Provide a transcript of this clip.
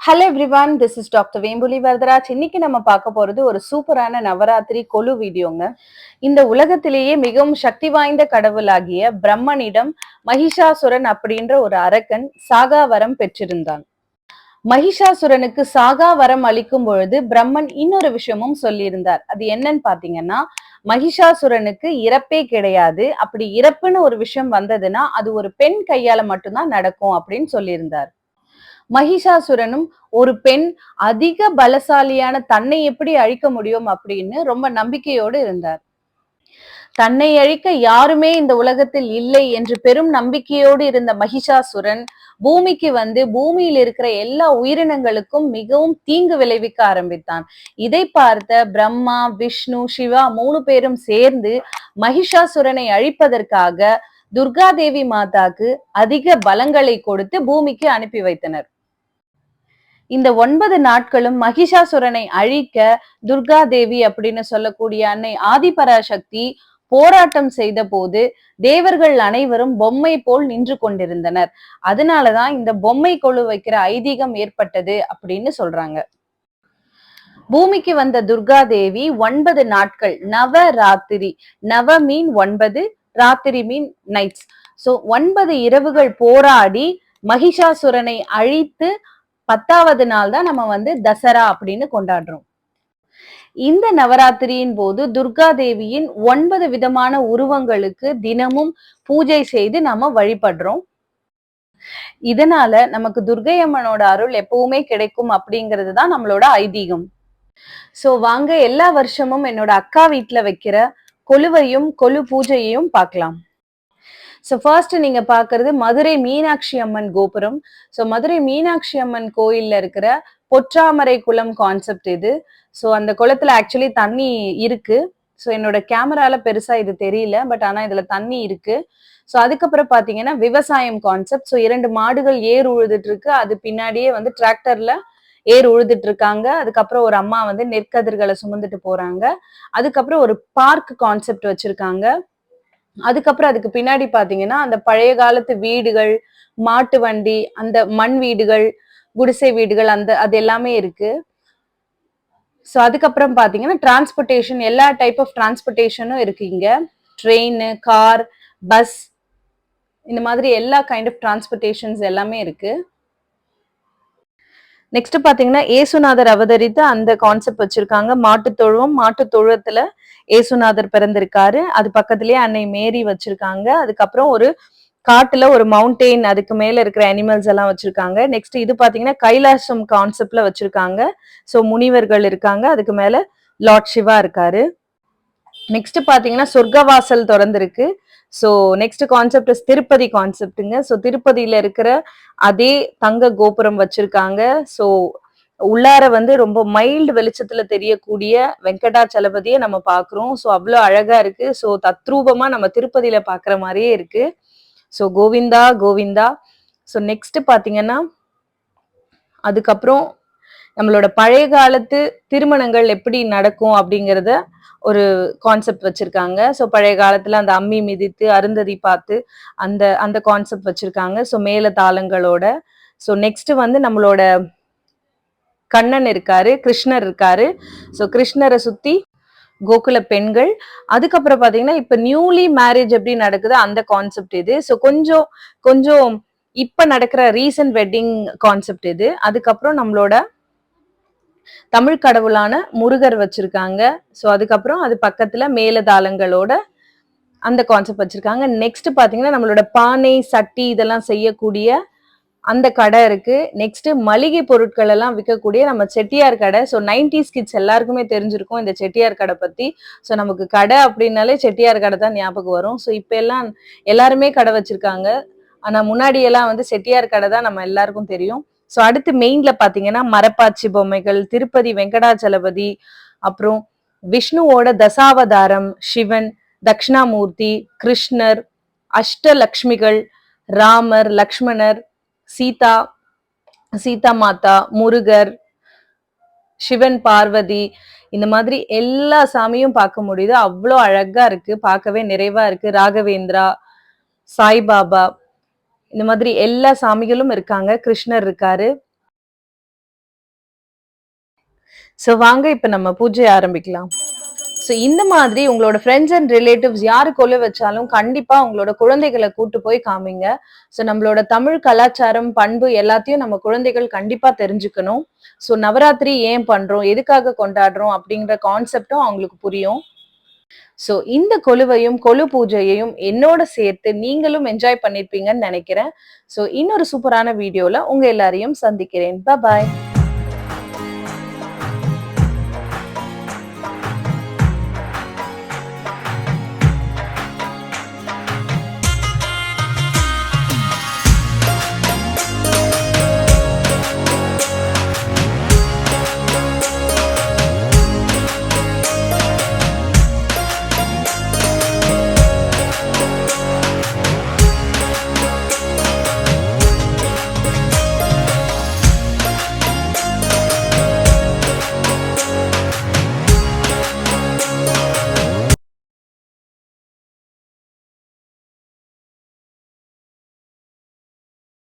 Hello everyone this is doctor Vembuli Varadaraj இன்னைக்கு நம்ம பார்க்க போறது ஒரு சூப்பரான நவராத்திரி கொலு வீடியோங்க. இந்த உலகத்திலேயே மிகவும் சக்தி வாய்ந்த கடவுளாகிய பிரம்மனிடம் மகிஷாசுரன் அப்படின்ற ஒரு அரக்கன் சாகா வரம் பெற்றிருந்தான். மகிஷாசுரனுக்கு சாகா வரம் அளிக்கும் பொழுது பிரம்மன் இன்னொரு விஷயமும் சொல்லியிருந்தார். அது என்னன்னு பாத்தீங்கன்னா மகிஷாசுரனுக்கு இறப்பே கிடையாது. அப்படி இறப்புன்னு ஒரு விஷயம் வந்ததுன்னா அது ஒரு பெண் கையால மட்டும்தான் நடக்கும் அப்படின்னு சொல்லியிருந்தார். மகிஷாசுரனும் ஒரு பெண் அதிக பலசாலியான தன்னை எப்படி அழிக்க முடியும் அப்படின்னு ரொம்ப நம்பிக்கையோடு இருந்தார். தன்னை அழிக்க யாருமே இந்த உலகத்தில் இல்லை என்று பெரும் நம்பிக்கையோடு இருந்த மகிஷாசுரன் பூமிக்கு வந்து பூமியில் இருக்கிற எல்லா உயிரினங்களுக்கும் மிகவும் தீங்கு விளைவிக்க ஆரம்பித்தான். இதை பார்த்த பிரம்மா விஷ்ணு சிவா மூணு பேரும் சேர்ந்து மகிஷாசுரனை அழிப்பதற்காக துர்காதேவி மாதாக்கு அதிக பலங்களை கொடுத்து பூமிக்கு அனுப்பி வைத்தனர். இந்த ஒன்பது நாட்களும் மகிஷாசுரனை அழிக்க துர்கா தேவி அப்படின்னு சொல்லக்கூடிய அன்னை ஆதிபராசக்தி போராட்டம் செய்த போது தேவர்கள் அனைவரும் பொம்மை போல் நின்று கொண்டிருந்தனர். அதனாலதான் இந்த பொம்மை கொழு வைக்கிற ஐதீகம் ஏற்பட்டது அப்படின்னு சொல்றாங்க. பூமிக்கு வந்த துர்கா தேவி ஒன்பது நாட்கள் நவ ராத்திரி நவ மீன் ஒன்பது ராத்திரி மீன் நைட்ஸ் சோ ஒன்பது இரவுகள் போராடி மகிஷாசுரனை அழித்து பத்தாவது நாள் தான் நம்ம வந்து தசரா அப்படின்னு கொண்டாடுறோம். இந்த நவராத்திரியின் போது துர்கா தேவியின் ஒன்பது விதமான உருவங்களுக்கு தினமும் பூஜை செய்து நாம வழிபடுறோம். இதனால நமக்கு துர்கை அம்மனோட அருள் எப்பவுமே கிடைக்கும் அப்படிங்கிறது தான் நம்மளோட ஐதீகம். சோ வாங்க எல்லா வருஷமும் என்னோட அக்கா வீட்டுல வைக்கிற கொலுவையும் கொலு பூஜையையும் பார்க்கலாம். ஸோ ஃபர்ஸ்ட் நீங்க பாக்குறது மதுரை மீனாட்சி அம்மன் கோபுரம். ஸோ மதுரை மீனாட்சி அம்மன் கோயில்ல இருக்கிற பொற்றாமரை குளம் கான்செப்ட் இது. ஸோ அந்த குளத்துல ஆக்சுவலி தண்ணி இருக்கு. ஸோ என்னோட கேமரால பெருசா இது தெரியல பட் ஆனா இதுல தண்ணி இருக்கு. ஸோ அதுக்கப்புறம் பாத்தீங்கன்னா விவசாயம் கான்செப்ட் ஸோ இரண்டு மாடுகள் ஏர் உழுதுட்டு இருக்கு. அது பின்னாடியே வந்து டிராக்டர்ல ஏர் உழுதுட்டு இருக்காங்க. அதுக்கப்புறம் ஒரு அம்மா வந்து நெற்கதிர்களை சுமந்துட்டு போறாங்க. அதுக்கப்புறம் ஒரு பார்க் கான்செப்ட் வச்சிருக்காங்க. அதுக்கப்புறம் அதுக்கு பின்னாடி பாத்தீங்கன்னா அந்த பழைய காலத்து வீடுகள் மாட்டு வண்டி அந்த மண் வீடுகள் குடிசை வீடுகள் அந்த அது எல்லாமே இருக்கு. ஸோ அதுக்கப்புறம் பார்த்தீங்கன்னா டிரான்ஸ்போர்ட்டேஷன் எல்லா டைப் ஆஃப் டிரான்ஸ்போர்ட்டேஷனும் இருக்கு இங்க. ட்ரெயின் கார் பஸ் இந்த மாதிரி எல்லா கைண்ட் ஆஃப் டிரான்ஸ்போர்ட்டேஷன்ஸ் எல்லாமே இருக்கு. நெக்ஸ்ட் பாத்தீங்கன்னா ஏசுநாதர் அவதரித்து அந்த கான்செப்ட் வச்சிருக்காங்க. மாட்டு தொழுவம் மாட்டு தொழுவத்துல ஏசுநாதர் பிறந்திருக்காரு. அது பக்கத்துலயே அன்னை மேரி வச்சிருக்காங்க. அதுக்கப்புறம் ஒரு காட்டுல ஒரு மவுண்டெயின் அதுக்கு மேல இருக்கிற அனிமல்ஸ் எல்லாம் வச்சிருக்காங்க. நெக்ஸ்ட் இது பாத்தீங்கன்னா கைலாசம் கான்செப்ட்ல வச்சிருக்காங்க. சோ முனிவர்கள் இருக்காங்க. அதுக்கு மேல லார்ட் சிவா இருக்காரு. நெக்ஸ்ட் பாத்தீங்கன்னா சொர்க்கவாசல் திறந்திருக்கு. So next concept is Tirupati கான்செப்ட்டுங்க so திருப்பதியில இருக்கிற அதே தங்க கோபுரம் வச்சிருக்காங்க. ஸோ உள்ளார வந்து ரொம்ப மைல்டு வெளிச்சத்துல தெரியக்கூடிய வெங்கடாச்சலபதியை நம்ம பாக்குறோம். ஸோ அவ்வளோ அழகா இருக்கு. ஸோ தத்ரூபமா நம்ம திருப்பதியில பாக்குற மாதிரியே இருக்கு. So Govinda Govinda. So next பாத்தீங்கன்னா அதுக்கப்புறம் நம்மளோட பழைய காலத்து திருமணங்கள் எப்படி நடக்கும் அப்படிங்கிறத ஒரு கான்செப்ட் வச்சிருக்காங்க. ஸோ பழைய காலத்துல அந்த அம்மி மிதித்து அருந்ததி பார்த்து அந்த அந்த கான்செப்ட் வச்சிருக்காங்க. ஸோ மேல தாளங்களோட. ஸோ நெக்ஸ்ட் வந்து நம்மளோட கண்ணன் இருக்காரு கிருஷ்ணர் இருக்காரு. ஸோ கிருஷ்ணரை சுத்தி கோகுல பெண்கள். அதுக்கப்புறம் பாத்தீங்கன்னா இப்ப நியூலி மேரேஜ் எப்படி நடக்குது அந்த கான்செப்ட் இது. ஸோ கொஞ்சம் கொஞ்சம் இப்ப நடக்கிற ரீசன்ட் வெட்டிங் கான்செப்ட் இது. அதுக்கப்புறம் நம்மளோட தமிழ் கடவுளான முருகர் வச்சிருக்காங்க. ஸோ அதுக்கப்புறம் அது பக்கத்துல மேலதாளங்களோட அந்த கான்செப்ட் வச்சிருக்காங்க. நெக்ஸ்ட் பாத்தீங்கன்னா நம்மளோட பானை சட்டி இதெல்லாம் செய்யக்கூடிய அந்த கடை இருக்கு. நெக்ஸ்ட் மளிகை பொருட்கள் எல்லாம் விற்கக்கூடிய நம்ம செட்டியார் கடை. ஸோ நைன்டிஸ் கிட்ஸ் எல்லாருக்குமே தெரிஞ்சிருக்கும் இந்த செட்டியார் கடை பத்தி. ஸோ நமக்கு கடை அப்படின்னாலே செட்டியார் கடை தான் ஞாபகம் வரும். ஸோ இப்போ எல்லாம் எல்லாருமே கடை வச்சிருக்காங்க. ஆனா முன்னாடி எல்லாம் வந்து செட்டியார் கடை தான் நம்ம எல்லாருக்கும் தெரியும். ஸோ அடுத்து மெயின்ல பாத்தீங்கன்னா மரப்பாச்சி பொம்மைகள் திருப்பதி வெங்கடாச்சலபதி அப்புறம் விஷ்ணுவோட தசாவதாரம் சிவன் தக்ஷணாமூர்த்தி கிருஷ்ணர் அஷ்டலக்ஷ்மிகள் ராமர் லக்ஷ்மணர் சீதா சீதா மாதா முருகர் சிவன் பார்வதி இந்த மாதிரி எல்லா சாமியும் பார்க்க முடியுது. அவ்வளோ அழகா இருக்கு. பார்க்கவே நிறைவா இருக்கு. ராகவேந்திரா சாய்பாபா இந்த மாதிரி எல்லா சாமிகளும் இருக்காங்க. கிருஷ்ணர் இருக்காரு. ஸோ வாங்க இப்ப நம்ம பூஜை ஆரம்பிக்கலாம். ஸோ இந்த மாதிரி உங்களோட ஃப்ரெண்ட்ஸ் அண்ட் ரிலேட்டிவ்ஸ் யாரு கொலு வச்சாலும் கண்டிப்பா உங்களோட குழந்தைகளை கூட்டு போய் காமிங்க. ஸோ நம்மளோட தமிழ் கலாச்சாரம் பண்பு எல்லாத்தையும் நம்ம குழந்தைகள் கண்டிப்பா தெரிஞ்சுக்கணும். ஸோ நவராத்திரி ஏன் பண்றோம்? எதுக்காக கொண்டாடுறோம்? அப்படிங்கிற கான்செப்டும் அவங்களுக்கு புரியும். ஸோ இந்த கொலுவையும் கொலு பூஜையையும் என்னோட சேர்த்து நீங்களும் என்ஜாய் பண்ணிருப்பீங்கன்னு நினைக்கிறேன். ஸோ இன்னொரு சூப்பரான வீடியோல உங்க எல்லாரையும் சந்திக்கிறேன். பாய்